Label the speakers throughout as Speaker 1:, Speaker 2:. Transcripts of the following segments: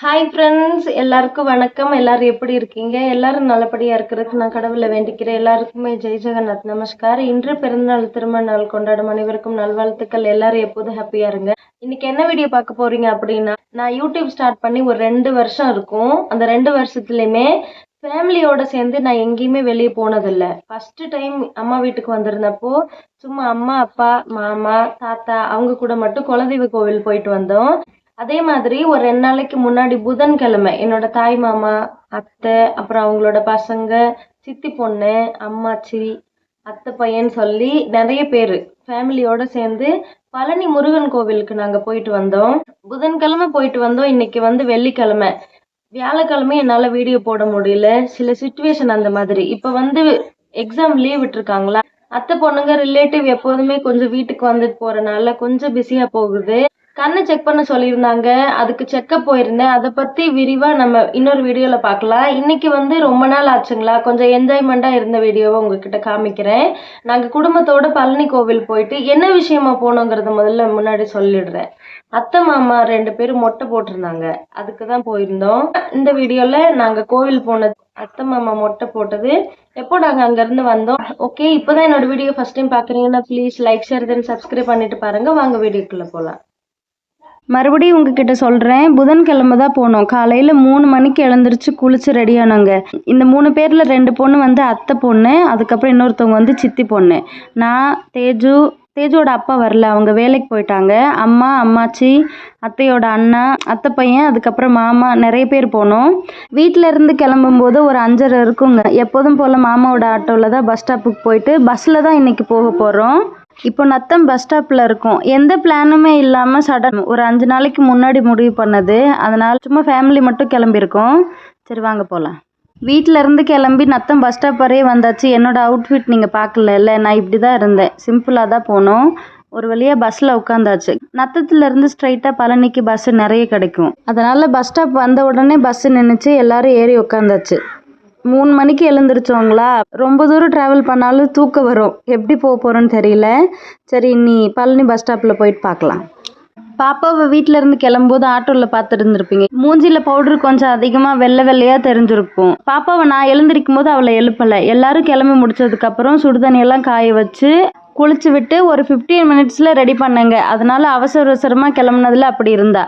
Speaker 1: Hi friends எல்லாருக்கும் வணக்கம். எல்லாரும் எப்படி இருக்கீங்க? எல்லாரும் நல்லபடியாக இருக்கிறதுக்கு நான் கடவுளை வேண்டிக்கிறேன். எல்லாருக்குமே ஜெய் ஜெகநாத். நமஸ்கார். இன்று பிறந்தநாள் திருமண நாள் கொண்டாடும் அனைவருக்கும் நல்வாழ்த்துக்கள். எல்லாரும் எப்போதும் ஹாப்பியாக இருங்க. இன்னைக்கு என்ன வீடியோ பார்க்க போறீங்க அப்படின்னா நான் யூடியூப் ஸ்டார்ட் பண்ணி ஒரு ரெண்டு வருஷம் இருக்கும். அந்த ரெண்டு வருஷத்துலையுமே ஃபேமிலியோட சேர்ந்து நான் எங்கேயுமே வெளியே போனதில்லை. ஃபஸ்ட்டு டைம் அம்மா வீட்டுக்கு வந்திருந்தப்போ சும்மா அம்மா அப்பா மாமா தாத்தா அவங்க கூட மட்டும் குலதெய்வ கோவில் போயிட்டு வந்தோம். அதே மாதிரி ஒரு ரெண்டு நாளைக்கு முன்னாடி புதன்கிழமை என்னோட தாய் மாமா அத்தை அப்புறம் அவங்களோட பசங்க சித்தி பொண்ணு அம்மாச்சி அத்தை பையன் சொல்லி நிறைய பேர் ஃபேமிலியோட சேர்ந்து பழனி முருகன் கோவிலுக்கு நாங்கள் போயிட்டு வந்தோம். புதன்கிழமை போயிட்டு வந்தோம். இன்னைக்கு வந்து வெள்ளிக்கிழமை. வியாழக்கிழமை என்னால் வீடியோ போட முடியல. சில சுச்சுவேஷன் அந்த மாதிரி. இப்போ வந்து எக்ஸாம் லீவ் விட்டுருக்காங்களா? அத்தை பொண்ணுங்க ரிலேட்டிவ் எப்போதுமே கொஞ்சம் வீட்டுக்கு வந்துட்டு போகிறனால கொஞ்சம் பிஸியாக போகுது. கண்ணை செக் பண்ண சொல்லியிருந்தாங்க. அதுக்கு செக்கப் போயிருந்தேன். அதை பற்றி விரிவாக நம்ம இன்னொரு வீடியோவில் பார்க்கலாம். இன்னைக்கு வந்து ரொம்ப நாள் ஆச்சுங்களா? கொஞ்சம் என்ஜாய்மெண்ட்டாக இருந்த வீடியோவை உங்ககிட்ட காமிக்கிறேன். நாங்கள் குடும்பத்தோட பழனி கோவில் போயிட்டு என்ன விஷயமா போனோங்கிறத முதல்ல முன்னாடி சொல்லிடுறேன். அத்தை மாமா ரெண்டு பேரும் மொட்டை போட்டிருந்தாங்க. அதுக்கு தான் போயிருந்தோம். இந்த வீடியோவில் நாங்கள் கோவில் போனது அத்தை மாமா மொட்டை போட்டது. எப்போ நாங்கள் அங்கேருந்து வந்தோம்? ஓகே இப்போ தான் என்னோட வீடியோ ஃபஸ்ட் டைம் பார்க்குறீங்கன்னா please like share then subscribe பண்ணிட்டு பாருங்கள் வாங்க வீடியோக்குள்ளே போகலாம்
Speaker 2: மறுபடியும் உங்ககிட்ட சொல்கிறேன் புதன்கிழமை தான் போனோம். காலையில் மூணு மணிக்கு எழுந்திரிச்சு குளிச்சு ரெடியானோங்க இந்த மூணு பேரில் ரெண்டு பொண்ணு வந்து அத்தை பொண்ணு அதுக்கப்புறம் இன்னொருத்தவங்க வந்து சித்தி பொண்ணு. நான் தேஜு தேஜுவோட அப்பா வரல. அவங்க வேலைக்கு போயிட்டாங்க. அம்மா அம்மாச்சி அத்தையோட அண்ணா அத்தை பையன் அதுக்கப்புறம் மாமா நிறைய பேர் போனோம். வீட்டில் இருந்து கிளம்பும்போது ஒரு அஞ்சரை இருக்குங்க. எப்போதும் போல் மாமாவோட ஆட்டோவில் தான் பஸ் ஸ்டாப்புக்கு போயிட்டு பஸ்ஸில் தான் இன்றைக்கி போக போகிறோம் இப்போ நத்தம் பஸ் ஸ்டாப்பில் இருக்கோம். எந்த பிளானுமே இல்லாமல் சடன் ஒரு அஞ்சு நாளைக்கு முன்னாடி முடிவு பண்ணது. அதனால் சும்மா ஃபேமிலி மட்டும் கிளம்பியிருக்கோம். சரி வாங்க போகலாம் வீட்டில் இருந்து கிளம்பி நத்தம் பஸ் ஸ்டாப் வரையே வந்தாச்சு. என்னோடய அவுட்ஃபிட் நீங்கள் பார்க்கல நான் இப்படி தான் இருந்தேன் சிம்பிளாக தான் போனோம். ஒரு வழியாக பஸ்ஸில் உட்காந்தாச்சு. நத்தத்துலேருந்து ஸ்ட்ரைட்டாக பழனிக்கு பஸ்ஸு நிறைய கிடைக்கும். அதனால் பஸ் ஸ்டாப் வந்த உடனே பஸ்ஸு நின்றுச்சு எல்லாரும் ஏறி உட்காந்தாச்சு. மூணு மணிக்கு எழுந்திரிச்சோங்களா ரொம்ப தூரம் ட்ராவல் பண்ணாலும் தூக்கம் வரும். எப்படி போக போகிறோன்னு தெரியல. சரி நீ பழனி பஸ் ஸ்டாப்பில் போயிட்டு பார்க்கலாம். பாப்பாவை வீட்டில் இருந்து கிளம்பும்போது ஆட்டோவில் பார்த்துட்டு இருந்திருப்பீங்க. மூஞ்சியில் பவுடர் கொஞ்சம் அதிகமாக வெள்ளை வெள்ளையாக தெரிஞ்சிருக்கும். பாப்பாவை நான் எழுந்திருக்கும் போது அவளை எழுப்பலை. எல்லாரும் கிளம்பி முடிச்சதுக்கப்புறம் சுடுதண்ணியெல்லாம் காய வச்சு குளிச்சு விட்டு ஒரு ஃபிஃப்டீன் மினிட்ஸில் ரெடி பண்ணுங்க. அதனால் அவசர அவசரமாக கிளம்புனதுல அப்படி இருந்தா.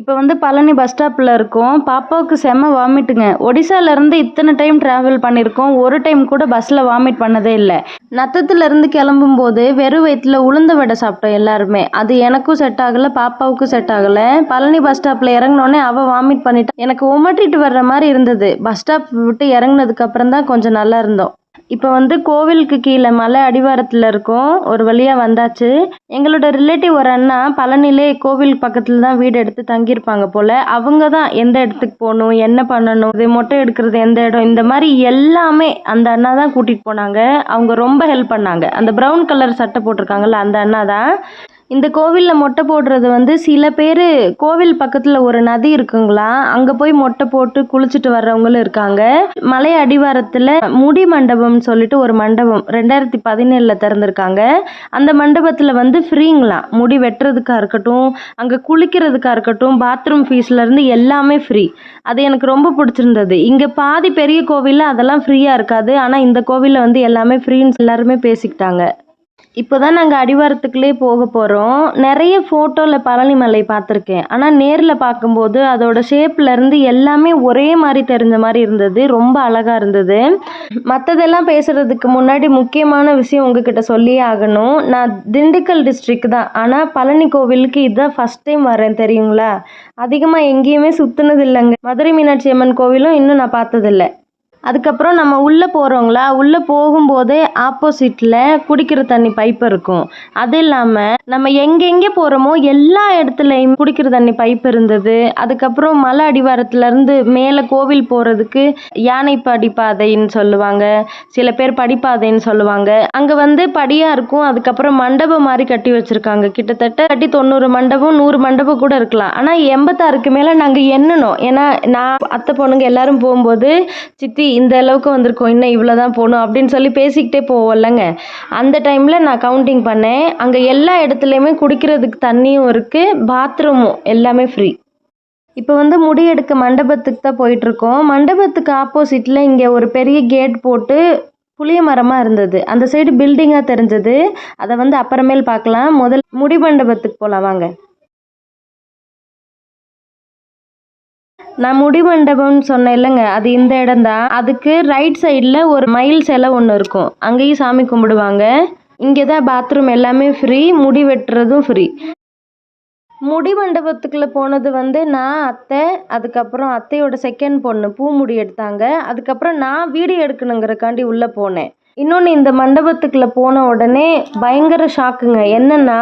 Speaker 2: இப்போ வந்து பழனி பஸ் ஸ்டாப்பில் இருக்கோம். பாப்பாவுக்கு செம்ம வாமிட்டுங்க ஒடிசாலேருந்து இத்தனை டைம் ட்ராவல் பண்ணியிருக்கோம் ஒரு டைம் கூட பஸ்ஸில் வாமிட் பண்ணதே இல்லை. நத்தத்துலேருந்து கிளம்பும்போது வெறும் வயிற்றுல உளுந்த வடை சாப்பிட்டோம் எல்லாருமே. அது எனக்கும் செட் ஆகலை பாப்பாவுக்கும் செட் ஆகலை. பழனி பஸ் ஸ்டாப்பில் இறங்கினோடனே அவள் வாமிட் பண்ணிட்டா. எனக்கு உமட்டிட்டு வர்ற மாதிரி இருந்தது. பஸ் ஸ்டாப் விட்டு இறங்கினதுக்கப்புறம் தான் கொஞ்சம் நல்லா இருந்தோம். இப்போ வந்து கோவிலுக்கு கீழே மலை அடிவாரத்தில் இருக்கோம். ஒரு வழியாக வந்தாச்சு. எங்களோட ரிலேட்டிவ் ஒரு அண்ணா பழனிலே கோவில் பக்கத்தில் தான் வீடு எடுத்து தங்கியிருப்பாங்க போல். அவங்க தான் எந்த இடத்துக்கு போகணும் என்ன பண்ணணும் இது மொட்டை எடுக்கிறது எந்த இடம் இந்த மாதிரி எல்லாமே அந்த அண்ணா தான் கூட்டிகிட்டு போனாங்க. அவங்க ரொம்ப ஹெல்ப் பண்ணாங்க. அந்த ப்ரௌன் கலர் சட்டை போட்டிருக்காங்கல்ல அந்த அண்ணா தான். இந்த கோவிலில் மொட்டை போடுறது வந்து சில பேர் கோவில் பக்கத்தில் ஒரு நதி இருக்குங்களா? அங்கே போய் மொட்டை போட்டு குளிச்சுட்டு வர்றவங்களும் இருக்காங்க. மலை அடிவாரத்தில் முடி மண்டபம்னு சொல்லிட்டு ஒரு மண்டபம் ரெண்டாயிரத்தி பதினேழில் திறந்துருக்காங்க. அந்த மண்டபத்தில் வந்து ஃப்ரீங்களா? முடி வெட்டுறதுக்காக இருக்கட்டும் அங்கே குளிக்கிறதுக்காக இருக்கட்டும் பாத்ரூம் ஃபீஸ்லேருந்து எல்லாமே ஃப்ரீ. அது எனக்கு ரொம்ப பிடிச்சிருந்தது. இங்கே பாதி பெரிய கோவிலில் அதெல்லாம் ஃப்ரீயாக இருக்காது. ஆனால் இந்த கோவிலில் வந்து எல்லாமே ஃப்ரீன்னு எல்லாருமே பேசிக்கிட்டாங்க. இப்போ தான் நாங்கள் அடிவாரத்துக்குள்ளே போக போகிறோம் நிறைய ஃபோட்டோவில் பழனிமலை பார்த்துருக்கேன். ஆனால் நேரில் பார்க்கும்போது அதோட ஷேப்லேருந்து எல்லாமே ஒரே மாதிரி தெரிஞ்ச மாதிரி இருந்தது. ரொம்ப அழகாக இருந்தது. மற்றதெல்லாம் பேசுகிறதுக்கு முன்னாடி முக்கியமான விஷயம் உங்ககிட்ட சொல்லியே ஆகணும். நான் திண்டுக்கல் டிஸ்ட்ரிக் தான். ஆனால் பழனி கோவிலுக்கு இதுதான் ஃபஸ்ட் டைம் வரேன் தெரியுங்களா? அதிகமாக எங்கேயுமே சுற்றுனது இல்லைங்க. மதுரை மீனாட்சி அம்மன் கோவிலும் இன்னும் நான் பார்த்ததில்ல. அதுக்கப்புறம் நம்ம உள்ளே போகிறோங்களா உள்ளே போகும்போதே ஆப்போசிட்டில் குடிக்கிற தண்ணி பைப் இருக்கும். அது இல்லாமல் நம்ம எங்கெங்கே போகிறோமோ எல்லா இடத்துலையும் குடிக்கிற தண்ணி பைப் இருந்தது. அதுக்கப்புறம் மலை அடிவாரத்துலேருந்து மேலே கோவில் போகிறதுக்கு யானை படிப்பாதைன்னு சொல்லுவாங்க. சில பேர் படிப்பாதைன்னு சொல்லுவாங்க. அங்கே வந்து படியாக இருக்கும். அதுக்கப்புறம் மண்டபம் மாதிரி கட்டி வச்சுருக்காங்க. கிட்டத்தட்ட கட்டி தொண்ணூறு மண்டபம் நூறு மண்டபம் கூட இருக்கலாம். ஆனால் எண்பத்தாறுக்கு மேலே நாங்கள் எண்ணணும். ஏன்னா நான் அத்தை பொண்ணுங்க எல்லாரும் போகும்போது சித்தி இந்த அளவுக்கு வந்திருக்கோம் இன்னும் இவ்வளோ தான் போகணும் அப்படின்னு சொல்லி பேசிக்கிட்டே போவோம்லங்க. அந்த டைமில் நான் கவுண்டிங் பண்ணேன். அங்கே எல்லா இடத்துலையுமே குடிக்கிறதுக்கு தண்ணியும் இருக்குது பாத்ரூமும் எல்லாமே ஃப்ரீ
Speaker 1: இப்போ வந்து முடி எடுக்க மண்டபத்துக்கு தான் போயிட்டுருக்கோம். மண்டபத்துக்கு ஆப்போசிட்டில் இங்கே ஒரு பெரிய கேட் போட்டு புளிய மரமாக இருந்தது. அந்த சைடு பில்டிங்காக தெரிஞ்சது. அதை வந்து அப்புறமேல் பார்க்கலாம். முதல் முடி மண்டபத்துக்கு போகலாம் வாங்க. நான் முடி மண்டபம்னு சொன்னேன் இல்லைங்க. அது இந்த இடம் தான் அதுக்கு ரைட் சைடில் ஒரு மயில் சிலை ஒன்று இருக்கும். அங்கேயும் சாமி கும்பிடுவாங்க. இங்கே தான் பாத்ரூம் எல்லாமே ஃப்ரீ முடி வெட்டுறதும் ஃப்ரீ முடி மண்டபத்துக்குள்ளே போனது வந்து நான் அத்தை அதுக்கப்புறம் அத்தையோட செகண்ட் பொண்ணு பூ முடி எடுத்தாங்க. அதுக்கப்புறம் நான் வீடியோ எடுக்கணுங்கிறக்காண்டி உள்ளே போனேன். இன்னொன்று இந்த மண்டபத்துக்குள்ளே போன உடனே பயங்கர ஷாக்குங்க என்னென்னா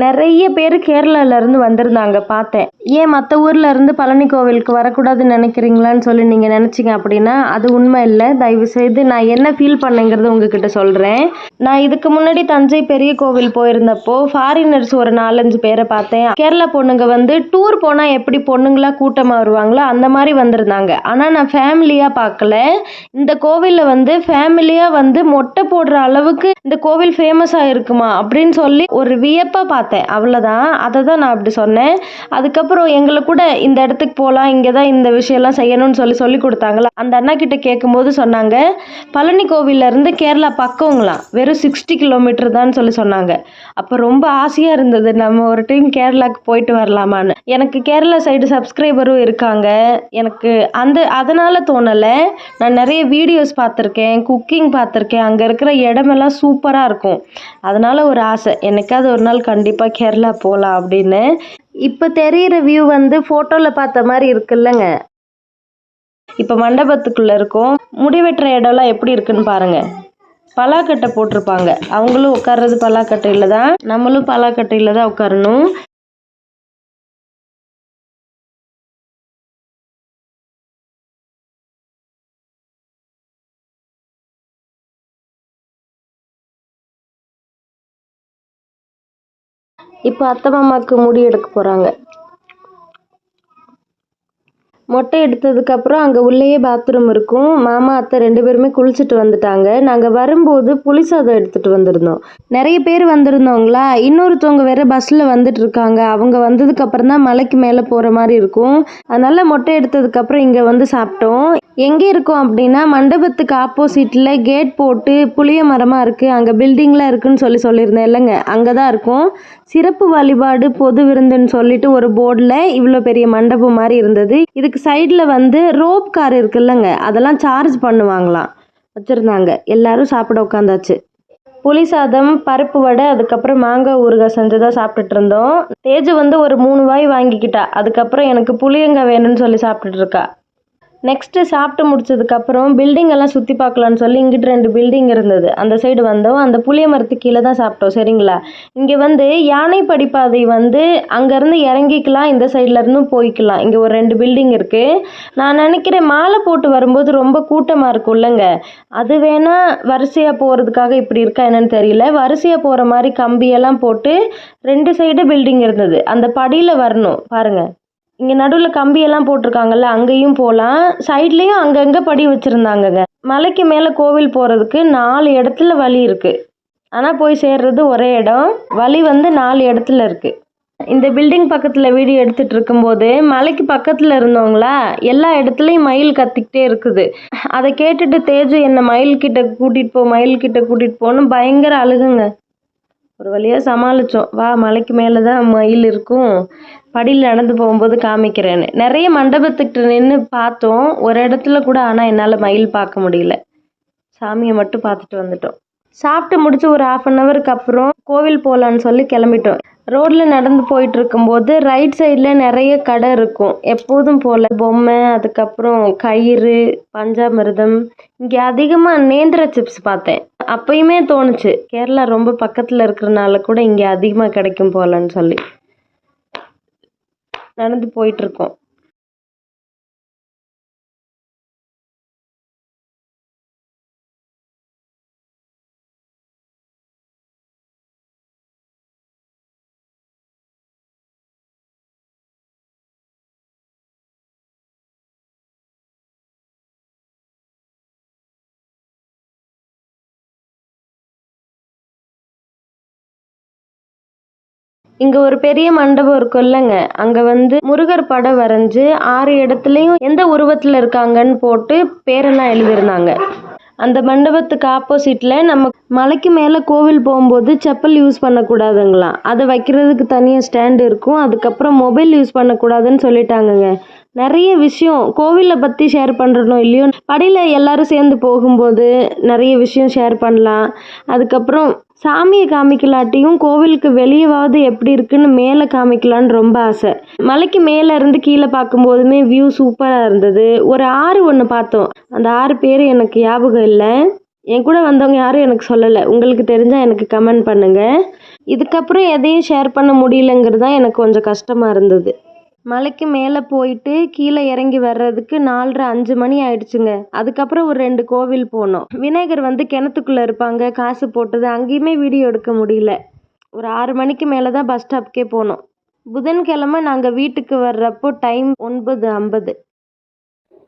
Speaker 1: நிறைய பேர் கேரளாவிலேருந்து வந்திருந்தாங்க பார்த்தேன். ஏன் மற்ற ஊரில் இருந்து பழனி கோவிலுக்கு வரக்கூடாதுன்னு நினைக்கிறீங்களான்னு சொல்லி நீங்கள் நினச்சிங்க அப்படின்னா அது உண்மை இல்லை. தயவு செய்து நான் என்ன ஃபீல் பண்ணேங்கிறது உங்ககிட்ட சொல்கிறேன் நான் இதுக்கு முன்னாடி தஞ்சை பெரிய கோவில் போயிருந்தப்போ ஃபாரினர்ஸ் ஒரு நாலஞ்சு பேரை பார்த்தேன். கேரளா பொண்ணுங்க வந்து டூர் போனால் எப்படி பொண்ணுங்களா கூட்டமாக வருவாங்களோ அந்த மாதிரி வந்திருந்தாங்க. ஆனால் நான் ஃபேமிலியாக பார்க்கல. இந்த கோவிலில் வந்து ஃபேமிலியாக வந்து மொட்டை போடுற அளவுக்கு இந்த கோவில் ஃபேமஸாக இருக்குமா அப்படின்னு சொல்லி ஒரு வியப்பாக பார்த்தேன். அவ்வளோதான் அதை தான் நான் அப்படி சொன்னேன். அதுக்கப்புறம் எங்களை கூட இந்த இடத்துக்கு போகலாம் இங்கே தான் இந்த விஷயம்லாம் செய்யணும்னு சொல்லி சொல்லி கொடுத்தாங்களா? அந்த அண்ணா கிட்ட கேட்கும்போது சொன்னாங்க பழனி கோவிலேருந்து கேரளா பக்கவங்களாம் வெறும் சிக்ஸ்டி கிலோமீட்டர் தான் சொல்லி சொன்னாங்க. அப்போ ரொம்ப ஆசையாக இருந்தது நம்ம ஒரு டைம் கேரளாவுக்கு போயிட்டு வரலாமான்னு. எனக்கு கேரளா சைடு சப்ஸ்கிரைபரும் இருக்காங்க. எனக்கு அந்த அதனால் தோணலை. நான் நிறைய வீடியோஸ் பார்த்துருக்கேன் குக்கிங் பார்த்துருக்கேன். அங்கே இருக்கிற இடமெல்லாம் சூப்பராக இருக்கும். அதனால் ஒரு ஆசை. என்னைக்காவது ஒரு நாள் கண்டிப்பாக கேரளா போகலாம் அப்படின்னு. இப்போ தெரியிற வியூ வந்து ஃபோட்டோவில் பார்த்த மாதிரி இருக்குல்லங்க. இப்போ மண்டபத்துக்குள்ளே இருக்கும். முடி வெட்டுற இடம்லாம் எப்படி இருக்குன்னு பாருங்க. பலாக்கட்டை போட்டிருப்பாங்க. அவங்களும் உட்கார்றது பலாக்கட்டையில் தான். நம்மளும் பலாக்கட்டையில் தான் உட்காரணும். இப்போ அத்தை மாமாவுக்கு முடி எடுக்க போகிறாங்க மொட்டை எடுத்ததுக்கப்புறம் அங்கே உள்ளேயே பாத்ரூம் இருக்கும். மாமா அத்தை ரெண்டு பேருமே குளிச்சுட்டு வந்துட்டாங்க. நாங்கள் வரும்போது புளி சாதம் எடுத்துகிட்டு வந்திருந்தோம். நிறைய பேர் வந்திருந்தோங்களா இன்னொருத்தவங்க வேற பஸ்ஸில் வந்துட்டு இருக்காங்க. அவங்க வந்ததுக்கப்புறம் தான் மலைக்கு மேலே போகிற மாதிரி இருக்கும். அதனால் மொட்டை எடுத்ததுக்கப்புறம் இங்கே வந்து சாப்பிட்டோம். எங்கே இருக்கோம் அப்படின்னா மண்டபத்துக்கு ஆப்போசிட்டில் கேட் போட்டு புளிய மரமாக இருக்குது அங்கே பில்டிங்லாம் இருக்குன்னு சொல்லி சொல்லியிருந்தேன் இல்லைங்க. அங்கே தான் இருக்கும். சிறப்பு வழிபாடு பொது விருந்துன்னு சொல்லிட்டு ஒரு போர்டில் இவ்வளோ பெரிய மண்டபம் மாதிரி இருந்தது. இதுக்கு சைடில் வந்து ரோப் கார் இருக்குல்லங்க அதெல்லாம் சார்ஜ் பண்ணுவாங்களாம். வச்சுருந்தாங்க. எல்லாரும் சாப்பிட உட்காந்தாச்சு. புளி சாதம் பருப்பு வடை அதுக்கப்புறம் மாங்காய் ஊறுகாய் செஞ்சு தான் சாப்பிட்டுட்டு இருந்தோம். தேஜு வந்து ஒரு மூணு வாய் வாங்கிக்கிட்டா. அதுக்கப்புறம் எனக்கு புளியங்காய் வேணும்னு சொல்லி சாப்பிட்டுட்டு இருக்கா. நெக்ஸ்ட்டு சாப்பிட்டு முடிச்சதுக்கப்புறம் பில்டிங் எல்லாம் சுற்றி பார்க்கலான்னு சொல்லி இங்கிட்டு ரெண்டு பில்டிங் இருந்தது. அந்த சைடு வந்தோம். அந்த புளிய மரத்து கீழே தான் சாப்பிட்டோம். சரிங்களா? இங்கே வந்து யானை படிப்பாதை வந்து அங்கேருந்து இறங்கிக்கலாம். இந்த சைட்லேருந்தும் போய்க்கலாம். இங்கே ஒரு ரெண்டு பில்டிங் இருக்குது நான் நினைக்கிறேன் மாலை போட்டு வரும்போது ரொம்ப கூட்டமாக இருக்கும்லங்க அது வேணால் வரிசையாக போகிறதுக்காக இப்படி இருக்கா என்னன்னு தெரியல. வரிசையாக போகிற மாதிரி கம்பியெல்லாம் போட்டு ரெண்டு சைடு பில்டிங் இருந்தது. அந்த படியில் வரணும். பாருங்கள் இங்கே நடுவில் கம்பியெல்லாம் போட்டிருக்காங்கல்ல அங்கேயும் போகலாம் சைட்லேயும் அங்கங்கே படி வச்சுருந்தாங்கங்க. மலைக்கு மேலே கோவில் போகிறதுக்கு நாலு இடத்துல வழி இருக்குது ஆனால் போய் சேர்றது ஒரே இடம். வழி வந்து நாலு இடத்துல இருக்குது இந்த பில்டிங் பக்கத்தில் வீடியோ எடுத்துகிட்டு இருக்கும்போது மலைக்கு பக்கத்தில் இருந்தவங்களா எல்லா இடத்துலையும் மயில் கத்திக்கிட்டே இருக்குது. அதை கேட்டுட்டு தேஜு என்னை மயில்கிட்ட கூட்டிகிட்டு போ மயில்கிட்ட கூட்டிகிட்டு போன்னு பயங்கர அழுகுங்க. ஒரு வழியாக சமாளித்தோம் வா மலைக்கு மேலே தான் மயில் இருக்கும். படியில் நடந்து போகும்போது காமிக்கிறேன்னு. நிறைய மண்டபத்துக்கிட்ட நின்று பார்த்தோம். ஒரு இடத்துல கூட ஆனால் என்னால் மயில் பார்க்க முடியல. சாமியை மட்டும் பார்த்துட்டு வந்துட்டோம். சாப்பிட்டு முடிச்சு ஒரு ஆஃப் அன் ஹவருக்கு அப்புறம் கோவில் போகலான்னு சொல்லி கிளம்பிட்டோம். ரோட்டில் நடந்து போயிட்டு இருக்கும்போது ரைட் சைடில் நிறைய கடை இருக்கும். எப்போதும் போல் பொம்மை அதுக்கப்புறம் கயிறு பஞ்சாமிர்தம். இங்கே அதிகமாக நேந்திர சிப்ஸ் பார்த்தேன். அப்பயுமே தோணுச்சு. கேரளா ரொம்ப பக்கத்தில் இருக்கிறனால கூட இங்கே அதிகமாக கிடைக்கும் போலன்னு சொல்லி. நடந்து போயிட்டு இங்க ஒரு பெரிய மண்டபம் இருக்கும் இல்லைங்க. அங்க வந்து முருகர் படம் வரைஞ்சு ஆறு இடத்துலயும் எந்த உருவத்துல இருக்காங்கன்னு போட்டு பேரெல்லாம் எழுதியிருந்தாங்க. அந்த மண்டபத்துக்கு ஆப்போசிட்ல நம்ம மலைக்கு மேல கோவில் போகும்போது செப்பல் யூஸ் பண்ணக்கூடாதுங்களாம் அதை வைக்கிறதுக்கு தனியாக ஸ்டாண்ட் இருக்கும். அதுக்கப்புறம் மொபைல் யூஸ் பண்ணக்கூடாதுன்னு சொல்லிட்டாங்கங்க. நிறைய விஷயம் கோவிலை பற்றி ஷேர் பண்ணுறனோ இல்லையோ படியில் எல்லாரும் சேர்ந்து போகும்போது நிறைய விஷயம் ஷேர் பண்ணலாம். அதுக்கப்புறம் சாமியை காமிக்கலாட்டியும் கோவிலுக்கு வெளியவாவது எப்படி இருக்குன்னு மேலே காமிக்கலான்னு ரொம்ப ஆசை. மலைக்கு மேலே இருந்து கீழே பார்க்கும்போதுமே வியூ சூப்பராக இருந்தது. ஒரு ஆறு ஒன்று பார்த்தோம். அந்த ஆறு பேர் எனக்கு ஞாபகம் இல்லை. என் கூட வந்தவங்க யாரும் எனக்கு சொல்லலை. உங்களுக்கு தெரிஞ்சால் எனக்கு கமெண்ட் பண்ணுங்கள் இதுக்கப்புறம் எதையும் ஷேர் பண்ண முடியலங்கிறது தான் எனக்கு கொஞ்சம் கஷ்டமாக இருந்தது. மலைக்கு மேலே போயிட்டு கீழே இறங்கி வர்றதுக்கு நாலரை அஞ்சு மணி ஆயிடுச்சுங்க. அதுக்கப்புறம் ஒரு ரெண்டு கோவில் போனோம். விநாயகர் வந்து கிணத்துக்குள்ளே இருப்பாங்க காசு போட்டது அங்கேயுமே வீடியோ எடுக்க முடியல. ஒரு ஆறு மணிக்கு மேலே தான் பஸ் ஸ்டாப்க்கே போனோம். புதன்கிழமை நாங்கள் வீட்டுக்கு வர்றப்போ டைம் ஒன்பது ஐம்பது.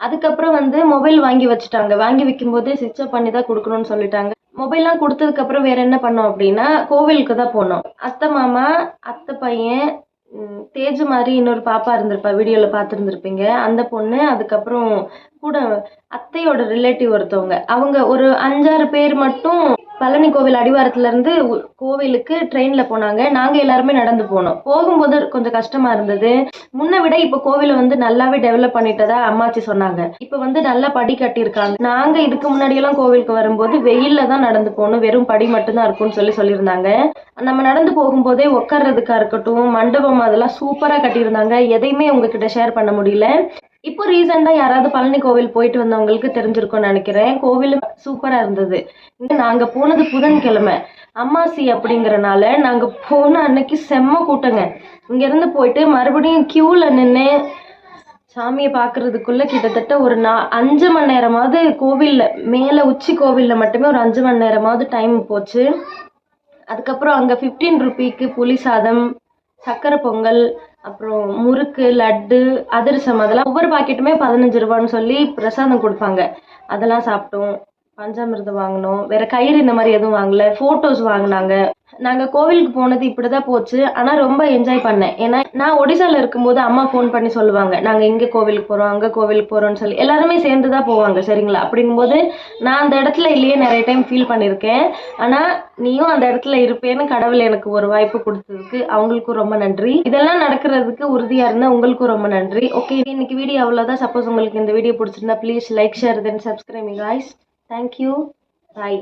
Speaker 1: அதுக்கப்புறம் வந்து மொபைல் வாங்கி வச்சுட்டாங்க. வாங்கி வைக்கும்போதே சுவிட்ச் ஆஃப் பண்ணி தான் கொடுக்கணும்னு சொல்லிட்டாங்க. மொபைல்லாம் கொடுத்ததுக்கப்புறம் வேற என்ன பண்ணோம் அப்படின்னா கோவிலுக்கு தான் போனோம். அத்தை மாமா அத்தை பையன் தேஜு மாதிரி இன்னொரு பாப்பா இருந்திருப்பா வீடியோவில் பார்த்துருந்துருப்பீங்க அந்த பொண்ணு அதுக்கப்புறம் கூட அத்தையோட ரிலேட்டிவ் ஒருத்தவங்க. அவங்க ஒரு அஞ்சாறு பேர் மட்டும் பழனி கோவில் அடிவாரத்துல இருந்து கோவிலுக்கு ட்ரெயினில் போனாங்க. நாங்க எல்லாருமே நடந்து போனோம். போகும்போது கொஞ்சம் கஷ்டமா இருந்தது. முன்ன விட இப்போ கோவிலை வந்து நல்லாவே டெவலப் பண்ணிட்டதா அம்மாச்சி சொன்னாங்க. இப்போ வந்து நல்லா படி கட்டியிருக்காங்க. நாங்க இதுக்கு முன்னாடியெல்லாம் கோவிலுக்கு வரும்போது வெயில்ல தான் நடந்து போகணும். வெறும் படி மட்டும்தான் இருக்கும்னு சொல்லி சொல்லியிருந்தாங்க. நம்ம நடந்து போகும்போதே உட்கார்றதுக்கா இருக்கட்டும் மண்டபம் அதெல்லாம் சூப்பரா கட்டியிருந்தாங்க. எதையுமே உங்ககிட்ட ஷேர் பண்ண முடியல. இப்போ ரீசெண்டா யாராவது பழனி கோவில் போயிட்டு வந்தவங்களுக்கு தெரிஞ்சிருக்கும்னு நினைக்கிறேன். கோவில் சூப்பரா இருந்தது. நாங்கள் நாங்க போனது புதன்கிழமை. அம்மாசி அப்படிங்கறனால நாங்க போன அன்னைக்கு செம்ம கூட்டங்க. இங்க இருந்து போயிட்டு மறுபடியும் கியூல நின்று சாமியை பார்க்கறதுக்குள்ள கிட்டத்தட்ட ஒரு நா அஞ்சு மணி நேரமாவது கோவில்ல மேல உச்சி கோவில்ல மட்டுமே ஒரு அஞ்சு மணி நேரமாவது டைம் போச்சு. அதுக்கப்புறம் அங்க 15 ருபீக்கு புளி சாதம் சக்கரை பொங்கல் அப்புறம் முறுக்கு லட்டு அதிரசம் அதெல்லாம் ஒவ்வொரு பாக்கெட்டுமே பதினஞ்சு ரூபான்னு சொல்லி பிரசாதம் கொடுப்பாங்க. அதெல்லாம் சாப்பிட்டோம். பஞ்சாமிர்தம் வாங்கினோம். வேற கயிறு இந்த மாதிரி எதுவும் வாங்கல. போட்டோஸ் வாங்கினாங்க. நாங்க கோவிலுக்கு போனது இப்படிதான் போச்சு. ஆனா ரொம்ப என்ஜாய் பண்ணேன். ஏன்னா நான் ஒடிசால இருக்கும்போது அம்மா ஃபோன் பண்ணி சொல்லுவாங்க. நாங்க இங்க கோவிலுக்கு போறோம் அங்க கோவிலுக்கு போறோம்னு சொல்லி. எல்லாருமே சேர்ந்து தான் போவாங்க சரிங்களா? அப்படிங்கும்போது நான் அந்த இடத்துல இல்லையே நிறைய டைம் ஃபீல் பண்ணியிருக்கேன். ஆனா நீயும் அந்த இடத்துல இருப்பேன்னு கடவுள் எனக்கு ஒரு வாய்ப்பு கொடுத்ததுக்கு அவங்களுக்கும் ரொம்ப நன்றி. இதெல்லாம் நடக்கிறதுக்கு உறுதியா இருந்தா உங்களுக்கும் ரொம்ப நன்றி. ஓகே இன்னைக்கு வீடியோ அவ்வளவுதான். சப்போஸ் உங்களுக்கு இந்த வீடியோ பிடிச்சிருந்தா please like share then subscribe guys thank you bye